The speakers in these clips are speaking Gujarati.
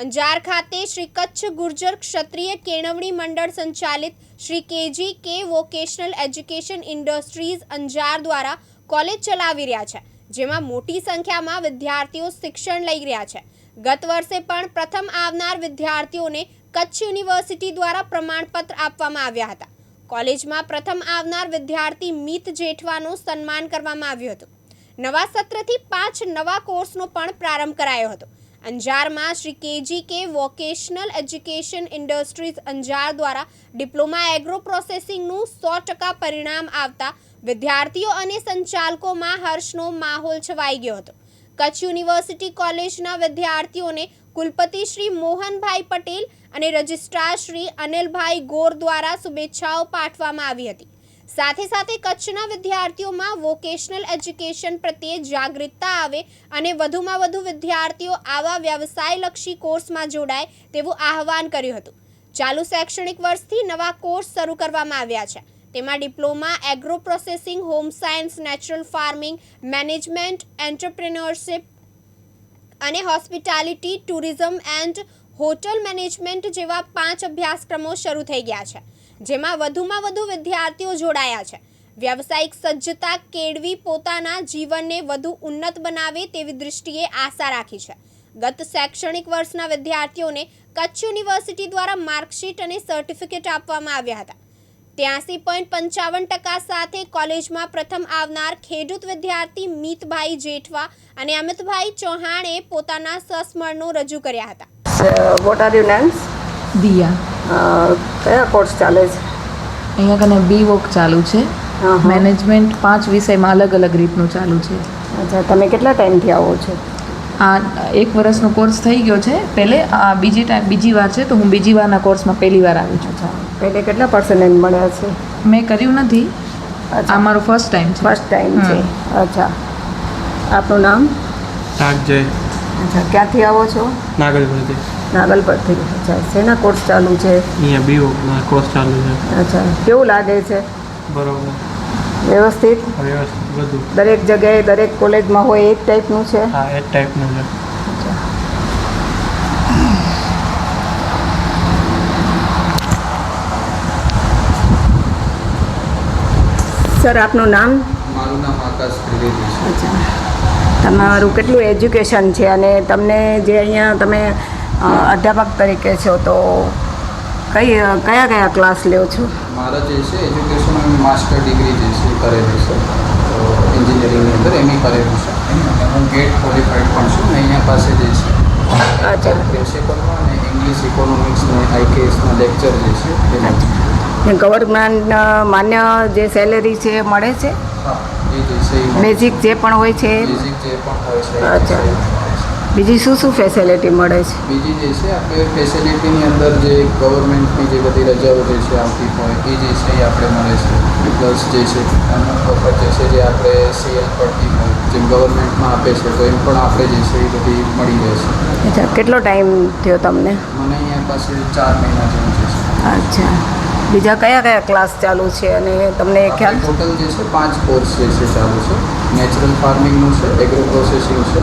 અંજાર ખાતે શ્રી કચ્છ ગુર્જર ક્ષત્રિય કેળવણી મંડળ સંચાલિત Shri KG K vocational education industries Anjar દ્વારા કોલેજ ચલાવી રહ્યા છે, જેમાં મોટી સંખ્યામાં વિદ્યાર્થીઓ શિક્ષણ લઈ રહ્યા છે. ગત વર્ષે પણ પ્રથમ આવનાર વિદ્યાર્થીઓને કચ્છ યુનિવર્સિટી દ્વારા પ્રમાણપત્ર આપવામાં આવ્યા હતા. કોલેજમાં પ્રથમ આવનાર વિદ્યાર્થી મિત જેઠવાનું સન્માન કરવામાં આવ્યું હતું. નવા સત્રથી પાંચ નવા કોર્સનો પણ પ્રારંભ કરાયો હતો. અંજારમાં Shri KG K vocational education industries Anjar દ્વારા ડિપ્લોમા એગ્રો પ્રોસેસિંગનું સો ટકા પરિણામ આવતા વિદ્યાર્થીઓ અને સંચાલકોમાં હર્ષનો માહોલ છવાઈ ગયો હતો. કચ્છ યુનિવર્સિટી કોલેજના વિદ્યાર્થીઓને કુલપતિ શ્રી મોહનભાઈ પટેલ અને રજિસ્ટ્રાર શ્રી અનિલભાઈ ગોર દ્વારા શુભેચ્છાઓ પાઠવવામાં આવી હતી. સાથે સાથે કચ્છના વિદ્યાર્થીઓમાં વોકેશનલ એજ્યુકેશન પ્રત્યે જાગૃતતા આવે અને વધુમાં વધુ વિદ્યાર્થીઓ આવા વ્યવસાયલક્ષી કોર્સમાં જોડાય તેવું આહવાન કર્યું હતું. ચાલુ શૈક્ષણિક વર્ષથી નવા કોર્સ શરૂ કરવામાં આવ્યા છે. તેમાં diploma agro processing home science natural farming management entrepreneurship અને hospitality tourism and hotel management જેવા પાંચ અભ્યાસક્રમો શરૂ થઈ ગયા છે. જેમાં વધુમાં વધુ વિદ્યાર્થીઓ જોડાયા છે. વ્યવસાયિક સજ્જતા કેળવી પોતાના જીવનને વધુ ઉન્નત બનાવે તેવી દૃષ્ટિએ આશા રાખી છે. ગત શૈક્ષણિક વર્ષના વિદ્યાર્થીઓને કચ્છ યુનિવર્સિટી દ્વારા માર્કશીટ અને સર્ટિફિકેટ આપવામાં આવ્યા હતા. ત્યાસી પોઈન્ટ પંચાવન ટકા સાથે કોલેજમાં પ્રથમ આવનાર ખેડૂત વિદ્યાર્થી મિતભાઈ જેઠવા અને અમિતભાઈ ચૌહાણે પોતાના સસ્મરણો રજૂ કર્યા હતા. વોટ આર યુ નેમ્સ દિયા? કયા કોર્સ ચાલે છે? અહીંયા કને બી વોક ચાલુ છે. મેનેજમેન્ટ પાંચ વિષયમાં અલગ અલગ રીતનું ચાલુ છે. અચ્છા તમે કેટલા ટાઈમથી આવો છો? આ એક વર્ષનો કોર્સ થઈ ગયો છે. પહેલે આ બીજી ટાઈમ બીજી વાર છે તો હું બીજી વારના કોર્સમાં પહેલી વાર આવી છું. અચ્છા પહેલે કેટલા પર્સન્ટેજ મળ્યા છે? મેં કર્યું નથી. આ મારો ફર્સ્ટ ટાઈમ છે. ફર્સ્ટ ટાઈમ છે. અચ્છા. આપનું નામ? નાગજય. અચ્છા ક્યાંથી આવો છો? નાગલપુરથી નાગલ પરથી અચ્છા શેના કોર્સ ચાલુ છે? અહીંયા બીઓ કોર્સ ચાલુ છે. અચ્છા કેવું લાગે છે? બરોબર. વ્યવસ્થિત? વ્યવસ્થિત બધું. દરેક જગ્યાએ દરેક કોલેજમાં હોય એ જ ટાઈપનું છે? હા એ જ ટાઈપનું છે. સર આપનું નામ? મારું નામ આકાશ ત્રિવેદી છે. અચ્છા. તમારું કેટલું એજ્યુકેશન છે? અને તમને જે અહીંયા તમે અધ્યાપક તરીકે છો તો કઈ કયા કયા ક્લાસ લ્યો છો? મારો જે છે એજ્યુકેશન માસ્ટર ડિગ્રી જે છે કરેલું છે. તો એન્જિનિયરિંગની અંદર એમ કરેલું છે. અને હું ગેટ ક્વોલિફાઈડ પણ છું અહીંયા પાસે જે છે. પ્રિન્સિપલમાં અને ઇંગ્લિશ ઇકોનોમિક્સ ને આઈકેએસના લેક્ચર જે છે ગવર્મેન્ટ માન્ય જે સેલેરી છે મળે છે? બેઝિક જે પણ હોય છે બેઝિક જે પણ હોય છે અચ્છા. બીજી શું શું ફેસિલિટી મળે છે? બીજી જે છે આપણે ફેસિલિટીની અંદર જે ગવર્મેન્ટની જે બધી રજાઓ જે છે આવતી હોય એ જે છે એ આપણે મળે છે. પ્લસ જે છે અમુક વખત જે છે જે આપણે સીએલ પડતી હોય જે ગવર્મેન્ટમાં આપે છે તો એમ પણ આપણે જે છે એ બધી મળી રહે છે. અચ્છા કેટલો ટાઈમ થયો તમને? મને અહીંયા પાસે ચાર મહિના જેવું છે અચ્છા. બીજા કયા કયા ક્લાસ ચાલુ છે અને તમને ખ્યાલ? ટોટલ જે છે પાંચ કોર્સ જે છે ચાલુ છે. નેચરલ ફાર્મિંગનું છે એગ્રો પ્રોસેસિંગ છે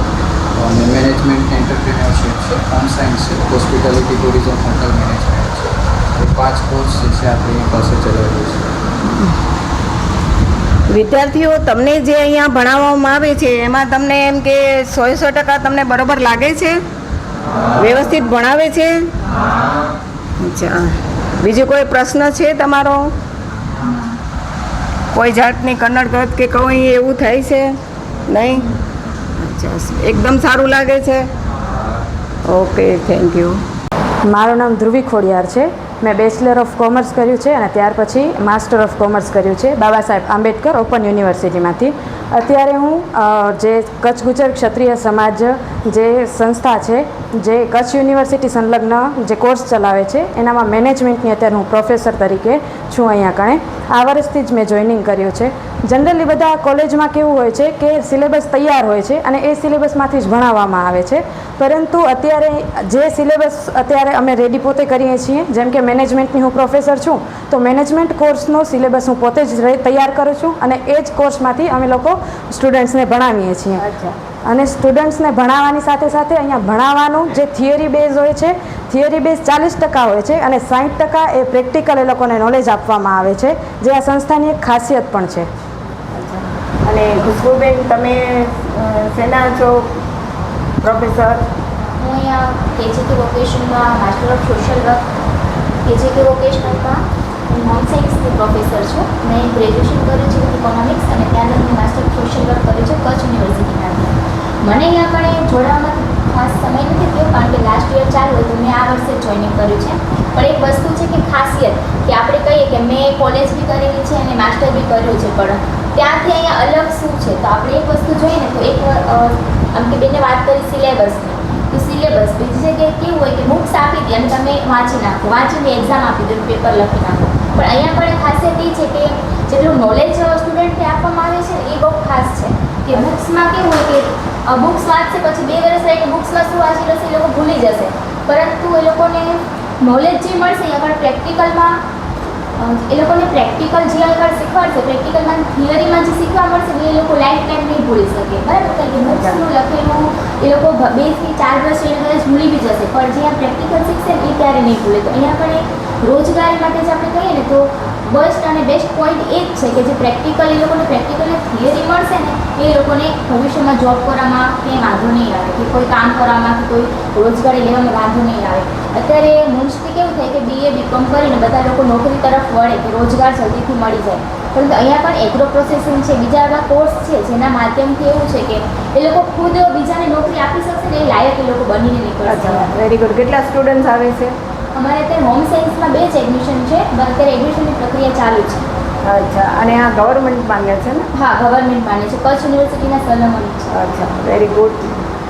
અને મેનેજમેન્ટ એન્ટરપ્રિન્યોરશિપ છે હોમ સાયન્સ છે હોસ્પિટાલિટી ટુરિઝમ હોટલ મેનેજમેન્ટ છે. એ પાંચ કોર્સ છે આપણી પાસે ચલાવેલું છે વિદ્યાર્થીઓ, તમને જે અહીંયા ભણાવવામાં આવે છે, એમાં તમને એમ કે સો સો ટકા તમને બરોબર લાગે છે? વ્યવસ્થિત ભણાવે છે? અચ્છા. બીજો કોઈ પ્રશ્ન છે તમારો? કોઈ જાતની કન્નડ ગત કે કોઈ એવું થાય છે? નહીં? અચ્છા એકદમ સારું લાગે છે. ઓકે થેન્ક યુ મારું નામ ધ્રુવી ખોડિયાર છે. મેં બેચલર ઓફ કોમર્સ કર્યું છે અને ત્યાર પછી માસ્ટર ઓફ કોમર્સ કર્યું છે બાબા સાહેબ આંબેડકર ઓપન યુનિવર્સિટીમાંથી અત્યારે હું જે કચ્છ ગુજર ક્ષત્રિય સમાજ જે સંસ્થા છે, જે કચ્છ યુનિવર્સિટી સંલગ્ન જે કોર્સ ચલાવે છે, એનામાં મેનેજમેન્ટની અત્યારે હું પ્રોફેસર તરીકે છું અહીંયા કણે. આ વર્ષથી જ મેં જોઈનિંગ કર્યું છે. જનરલી બધા કોલેજમાં કેવું હોય છે કે સિલેબસ તૈયાર હોય છે અને એ સિલેબસમાંથી જ ભણાવવામાં આવે છે. પરંતુ અત્યારે જે સિલેબસ અત્યારે અમે રેડી પોતે કરીએ છીએ જેમ કે મેનેજમેન્ટની હું પ્રોફેસર છું તો મેનેજમેન્ટ કોર્સનો સિલેબસ હું પોતે જ તૈયાર કરું છું અને એ જ કોર્સમાંથી અમે લોકો સ્ટુડન્ટ્સને ભણાવીએ છીએ. અને સ્ટુડન્ટ્સને ભણાવવાની સાથે સાથે અહીંયા ભણાવવાનું જે થિયરી બેઝ હોય છે થિયરી બેઝ ચાલીસ ટકા હોય છે અને સાઠ ટકા એ પ્રેક્ટિકલ એ લોકોને નોલેજ આપવામાં આવે છે જે આ સંસ્થાની એક ખાસિયત પણ છે. અને ખુશ્બુબેન તમે સેના શેના છો પ્રોફેસર? હું અહીંયા KGK વોકેશનમાં master of social work KGK વોકેશનલમાં હું હોમ સાયન્સની પ્રોફેસર છું. મેં ગ્રેજ્યુએશન કર્યું છે ઇકોનોમિક્સ અને ત્યારબાદ હું માસ્ટર ઓફ સોશિયલ વર્ક કર્યું છે કચ્છ યુનિવર્સિટીમાંથી મને અહીંયા પણ જોડાવામાં ખાસ સમય નથી થયો કારણ કે લાસ્ટ યર ચાલુ હતું મેં આ વર્ષે જોઈનિંગ કર્યું છે. પણ એક વસ્તુ છે કે ખાસિયત, કે આપણે કહીએ કે મેં કોલેજ બી કરેલી છે અને માસ્ટર બી કર્યું છે, પણ ત્યાંથી અહીંયા અલગ શું છે? તો આપણે એક વસ્તુ જોઈએ ને, તો એક આમ કે બેને વાત કરી સિલેબસની. તો સિલેબસ બીજી જગ્યાએ કેવું હોય કે બુક્સ આપી દે અને તમે વાંચી નાખો. વાંચીને એક્ઝામ આપી દો, પેપર લખી નાખો. પણ અહીંયા પણ ખાસિયત એ છે કે જેટલું નોલેજ સ્ટુડન્ટને આપવામાં આવે છે, એ બહુ ખાસ છે. કે બુક્સમાં કેવું હોય કે બુક્સ વાંચશે પછી બે વર્ષ રહે કે બુક્સમાં શું વાંચી હશે એ લોકો ભૂલી જશે. પરંતુ એ લોકોને નોલેજ જે મળશે એ આપણે પ્રેક્ટિકલમાં એ લોકોને પ્રેક્ટિકલ જે આગળ શીખવાડશે પ્રેક્ટિકલમાં થિયરીમાં જે શીખવા મળશે એ લોકો લાઈફ ટાઈમ નહીં ભૂલી શકે. બરાબર? કારણ કે બુક્સનું લખેલું એ લોકો બ- થી ચાર વર્ષ એને કદાચ ભૂલી બી જશે. પણ જે આ પ્રેક્ટિકલ શીખશે એ ક્યારે નહીં ભૂલે. તો અહીંયા પણ એક રોજગારી માટે જે આપણે કહીએ ને તો બેસ્ટ અને બેસ્ટ પોઈન્ટ એ જ છે કે જે પ્રેક્ટિકલ એ લોકોને પ્રેક્ટિકલ થિયરી મળશે ને એ લોકોને ભવિષ્યમાં જોબ કરવામાં કંઈ વાંધો નહીં આવે કે કોઈ કામ કરવામાં કે કોઈ રોજગારી લેવામાં વાંધો નહીં આવે. અત્યારે મોસ્ટલી કેવું થાય કે બીએ બીકોમ કરીને બધા લોકો નોકરી તરફ વળે કે રોજગાર જલ્દીથી મળી જાય. પરંતુ અહીંયા પણ એગ્રો પ્રોસેસિંગ છે. બીજા એવા કોર્સ છે જેના માધ્યમથી એવું છે કે એ લોકો ખુદ બીજાને નોકરી આપી શકશે ને એ લાયક એ લોકો બનીને નીકળશે. વેરી ગુડ કેટલા સ્ટુડન્ટ્સ આવે છે? અમારે અત્યારે હોમ સાયન્સમાં બે જ એડમિશન છે અત્યારે એડમિશનની પ્રક્રિયા ચાલુ છે. અચ્છા અને આ ગવર્મેન્ટ માન્ય છે ને? હા ગવર્મેન્ટ માન્ય છે. કચ્છ યુનિવર્સિટીના સલમન છે. અચ્છા વેરી ગુડ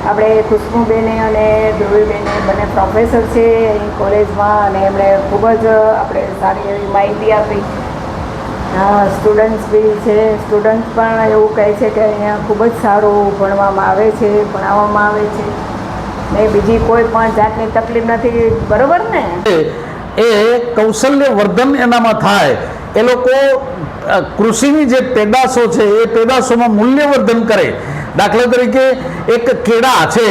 આપણે ખુશ્બુબેને અને ધ્રુવીબેને બંને પ્રોફેસર છે અહીં કોલેજમાં અને એમણે ખૂબ જ, આપણે સારી એવી માહિતી આપી. સ્ટુડન્ટ્સ બી છે. સ્ટુડન્ટ્સ પણ એવું કહે છે કે અહીંયા ખૂબ જ સારું ભણવામાં આવે છે, ભણાવવામાં આવે છે. ને બીજી કોઈ પણ જાતની તકલીફ નથી. બરોબર ને? એ કૌશલ્ય વર્ધન એનામાં થાય. એ લોકો કૃષિની જે પેદાશો છે, એ પેદાશોમાં મૂલ્યવર્ધન કરે. દાખલા તરીકે એક કેળા છે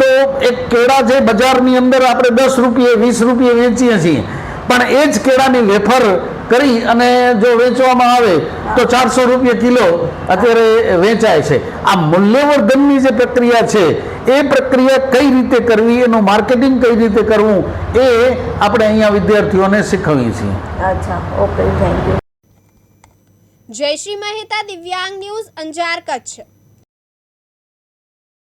તો એક કેળા જે બજારની અંદર આપણે દસ રૂપિયે વીસ રૂપિયે વેચીએ છીએ. પણ એ જ કેળાની વેફર કરી અને જો વેચવામાં આવે તો ચારસો રૂપિયા કિલો અત્યારે વેચાય છે. આ મૂલ્યવર્ધનની જે પ્રક્રિયા છે એ પ્રક્રિયા કઈ રીતે કરવી એનું માર્કેટિંગ કઈ રીતે કરવું એ આપણે અહીંયા વિદ્યાર્થીઓને શીખવીએ છીએ. અચ્છા okay thank you Jayshree Mehta Divyang news Anjar Kutch.